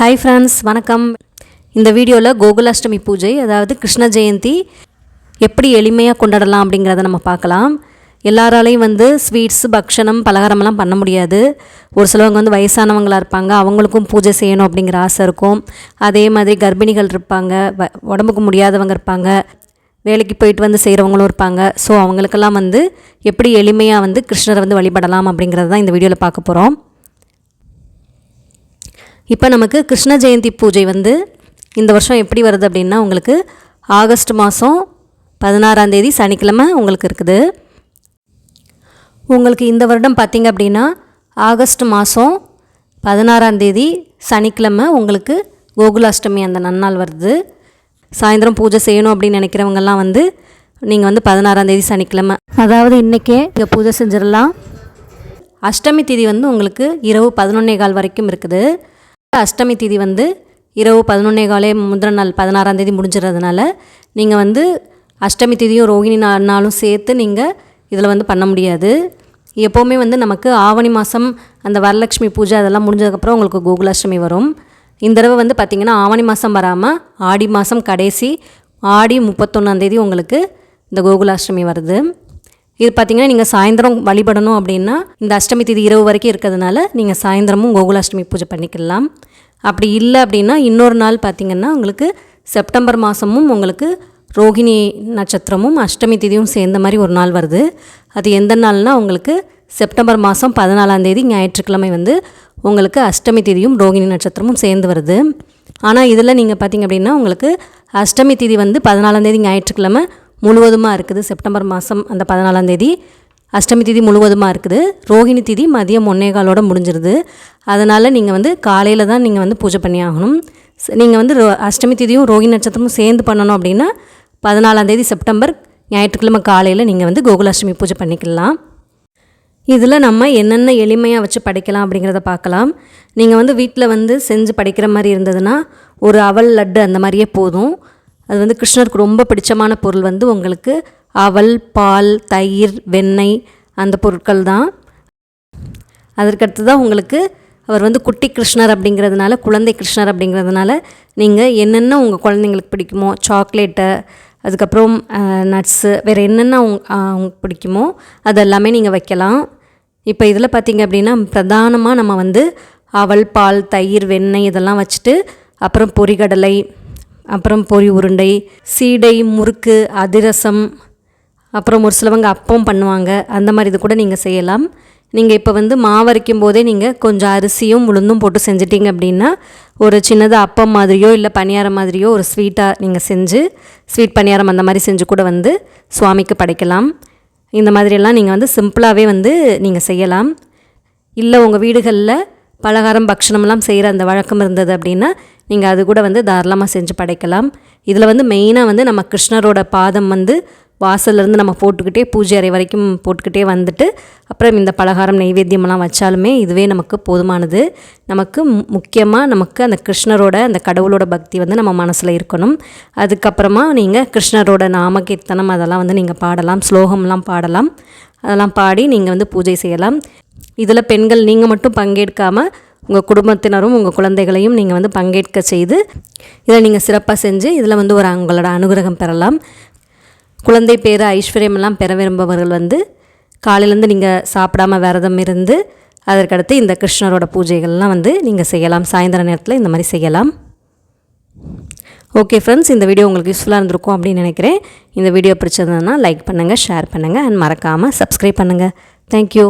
Hi friends வணக்கம். இந்த வீடியோவில் கோகுலாஷ்டமி பூஜை அதாவது கிருஷ்ண ஜெயந்தி எப்படி எளிமையாக கொண்டாடலாம் அப்படிங்கிறத நம்ம பார்க்கலாம். எல்லாராலையும் வந்து ஸ்வீட்ஸ் பக்ஷணம் பலகாரமெல்லாம் பண்ண முடியாது. ஒரு சிலவங்க வந்து வயசானவங்களாக இருப்பாங்க அவங்களுக்கும் பூஜை செய்யணும் அப்படிங்கிற ஆசை இருக்கும். அதே மாதிரி கர்ப்பிணிகள் இருப்பாங்க வ- உடம்புக்கு முடியாதவங்க இருப்பாங்க வேலைக்கு போயிட்டு வந்து செய்கிறவங்களும் இருப்பாங்க. ஸோ அவங்களுக்கெல்லாம் வந்து எப்படி எளிமையாக வந்து கிருஷ்ணரை வந்து வழிபடலாம் அப்படிங்கிறது தான் இந்த வீடியோவில் பார்க்க போகிறோம் இப்போ நமக்கு கிருஷ்ண ஜெயந்தி பூஜை வந்து இந்த வருஷம் எப்படி வருது அப்படின்னா உங்களுக்கு ஆகஸ்ட் மாதம் பதினாறாம் தேதி சனிக்கிழமை உங்களுக்கு இருக்குது. உங்களுக்கு இந்த வருடம் பார்த்தீங்க அப்படின்னா ஆகஸ்ட் மாதம் பதினாறாம் தேதி சனிக்கிழமை உங்களுக்கு கோகுலாஷ்டமி அந்த நன்னாள் வருது. சாயந்தரம் பூஜை செய்யணும் அப்படின்னு நினைக்கிறவங்கெல்லாம் வந்து நீங்கள் வந்து பதினாறாம் தேதி சனிக்கிழமை. அதாவது இன்றைக்கே இங்கே பூஜை செஞ்சிடலாம். அஷ்டமி தேதி வந்து உங்களுக்கு இரவு பதினொன்னே கால் வரைக்கும் இருக்குது. அஷ்டமி திதி வந்து இரவு பதினொன்னே காலே முதல் நாள் பதினாறாம் தேதி முடிஞ்சிடறதுனால நீங்கள் வந்து அஷ்டமி திதியும் ரோகிணி நா- நாளும் சேர்த்து நீங்கள் இதில் வந்து பண்ண முடியாது. எப்போவுமே வந்து நமக்கு ஆவணி மாதம் அந்த வரலட்சுமி பூஜை அதெல்லாம் முடிஞ்சதுக்கப்புறம் உங்களுக்கு கோகுலாஷ்டமி வரும். இந்த தடவை வந்து பார்த்திங்கன்னா ஆவணி மாதம் வராமல் ஆடி மாதம் கடைசி ஆடி முப்பத்தொன்னாந்தேதி உங்களுக்கு இந்த கோகுலாஷ்டமி வருது. இது பார்த்தீங்கன்னா நீங்கள் சாயந்தரம் வழிபடணும் அப்படின்னா இந்த அஷ்டமி திதி இரவு வரைக்கும் இருக்கிறதுனால நீங்கள் சாயந்தரமும் கோகுலாஷ்டமி பூஜை பண்ணிக்கலாம். அப்படி இல்லை அப்படின்னா இன்னொரு நாள் பார்த்தீங்கன்னா உங்களுக்கு செப்டம்பர் மாதமும் உங்களுக்கு ரோகிணி நட்சத்திரமும் அஷ்டமி திதியும் சேர்ந்த மாதிரி ஒரு நாள் வருது. அது எந்த நாள்னால் உங்களுக்கு செப்டம்பர் மாதம் பதினாலாம் தேதி ஞாயிற்றுக்கிழமை வந்து உங்களுக்கு அஷ்டமி திதியும் ரோகிணி நட்சத்திரமும் சேர்ந்து வருது. ஆனால் இதில் நீங்கள் பார்த்தீங்க அப்படின்னா உங்களுக்கு அஷ்டமி திதி வந்து பதினாலாம் தேதி ஞாயிற்றுக்கிழமை முழுவதுமாக இருக்குது. செப்டம்பர் மாதம் அந்த பதினாலாம் தேதி. அஷ்டமி திதி முழுவதுமாக இருக்குது. ரோகிணி திதி மதியம் ஒன்னே காலோட முடிஞ்சிருது. அதனால் நீங்கள் வந்து காலையில் தான் நீங்கள் வந்து பூஜை பண்ணி ஆகணும். நீங்கள் வந்து ரோ- அஷ்டமி திதியும் ரோஹிணி நட்சத்திரமும் சேர்ந்து பண்ணணும் அப்படின்னா பதினாலாம் தேதி செப்டம்பர் ஞாயிற்றுக்கிழமை காலையில் நீங்கள் வந்து கோகுலாஷ்டமி பூஜை பண்ணிக்கலாம். இதில் நம்ம என்னென்ன எளிமையாக வச்சு படைக்கலாம் அப்படிங்கிறத பார்க்கலாம். நீங்கள் வந்து வீட்டில் வந்து செஞ்சு படைக்கிற மாதிரி இருந்ததுன்னா ஒரு அவல் லட்டு அந்த மாதிரியே போதும். அது வந்து கிருஷ்ணருக்கு ரொம்ப பிடிச்சமான பொருள் வந்து உங்களுக்கு அவல் பால் தயிர் வெண்ணெய் அந்த பொருட்கள் தான். அதற்கடுத்து தான் உங்களுக்கு அவர் வந்து குட்டி கிருஷ்ணர் அப்படிங்கிறதுனால குழந்தை கிருஷ்ணர் அப்படிங்கிறதுனால நீங்கள் என்னென்ன உங்கள் குழந்தைங்களுக்கு பிடிக்குமோ சாக்லேட்டை அதுக்கப்புறம் நட்ஸு வேறு என்னென்ன உங் உங்களுக்கு பிடிக்குமோ அதெல்லாமே நீங்கள் வைக்கலாம். இப்போ இதில் பார்த்தீங்க அப்படின்னா பிரதானமாக நம்ம வந்து அவல் பால் தயிர் வெண்ணெய் இதெல்லாம் வச்சுட்டு அப்புறம் பொரிகடலை அப்புறம் பொரி உருண்டை சீடை முறுக்கு அதிரசம் அப்புறம் ஒரு சிலவங்க அப்பம் பண்ணுவாங்க. அந்த மாதிரி இது கூட நீங்கள் செய்யலாம். நீங்கள் இப்போ வந்து மாவரைக்கும் போதே நீங்கள் கொஞ்சம் அரிசியும் உளுந்தும் போட்டு செஞ்சிட்டிங்க அப்படின்னா ஒரு சின்னதாக அப்பம் மாதிரியோ இல்லை பணியாரம் மாதிரியோ ஒரு ஸ்வீட்டாக நீங்கள் செஞ்சு ஸ்வீட் பணியாரம் அந்த மாதிரி செஞ்சு கூட வந்து சுவாமிக்கு படைக்கலாம். இந்த மாதிரியெல்லாம் நீங்கள் வந்து சிம்பிளாகவே வந்து நீங்கள் செய்யலாம். இல்லை உங்கள் வீடுகளில் பலகாரம் பக்ஷணம்லாம் செய்கிற அந்த வழக்கம் இருந்தது அப்படின்னா நீங்கள் அது கூட வந்து தாராளமாக செஞ்சு படைக்கலாம். இதில் வந்து மெயினாக வந்து நம்ம கிருஷ்ணரோட பாதம் வந்து வாசல்லேருந்து நம்ம போட்டுக்கிட்டே பூஜை அறை வரைக்கும் போட்டுக்கிட்டே வந்துட்டு அப்புறம் இந்த பலகாரம் நெய்வேத்தியமெல்லாம் வச்சாலுமே இதுவே நமக்கு போதுமானது. நமக்கு முக்கியமாக நமக்கு அந்த கிருஷ்ணரோட அந்த கடவுளோட பக்தி வந்து நம்ம மனசில் இருக்கணும். அதுக்கப்புறமா நீங்கள் கிருஷ்ணரோட நாம கீர்த்தனம் அதெல்லாம் வந்து நீங்கள் பாடலாம் ஸ்லோகம்லாம் பாடலாம். அதெல்லாம் பாடி நீங்கள் வந்து பூஜை செய்யலாம். இதில் பெண்கள் நீங்கள் மட்டும் பங்கேற்காமல் உங்கள் குடும்பத்தினரும் உங்கள் குழந்தைகளையும் நீங்கள் வந்து பங்கேற்க செய்து இதில் நீங்கள் சிறப்பாக செஞ்சு இதில் வந்து ஒரு உங்களோட அனுகிரகம் பெறலாம். குழந்தை பேர் ஐஸ்வர்யமெல்லாம் பெற விரும்பவர்கள் வந்து காலையிலேருந்து நீங்கள் சாப்பிடாம விரதம் இருந்து அதற்கடுத்து இந்த கிருஷ்ணரோட பூஜைகள்லாம் வந்து நீங்கள் செய்யலாம். சாயந்தர நேரத்தில் இந்த மாதிரி செய்யலாம். ஓகே ஃப்ரெண்ட்ஸ் இந்த வீடியோ உங்களுக்கு யூஸ்ஃபுல்லாக இருந்திருக்கும் அப்படின்னு நினைக்கிறேன். இந்த வீடியோ பிடிச்சதுன்னா லைக் பண்ணுங்கள் ஷேர் பண்ணுங்கள் அண்ட் மறக்காமல் சப்ஸ்கிரைப் பண்ணுங்கள் தேங்க்யூ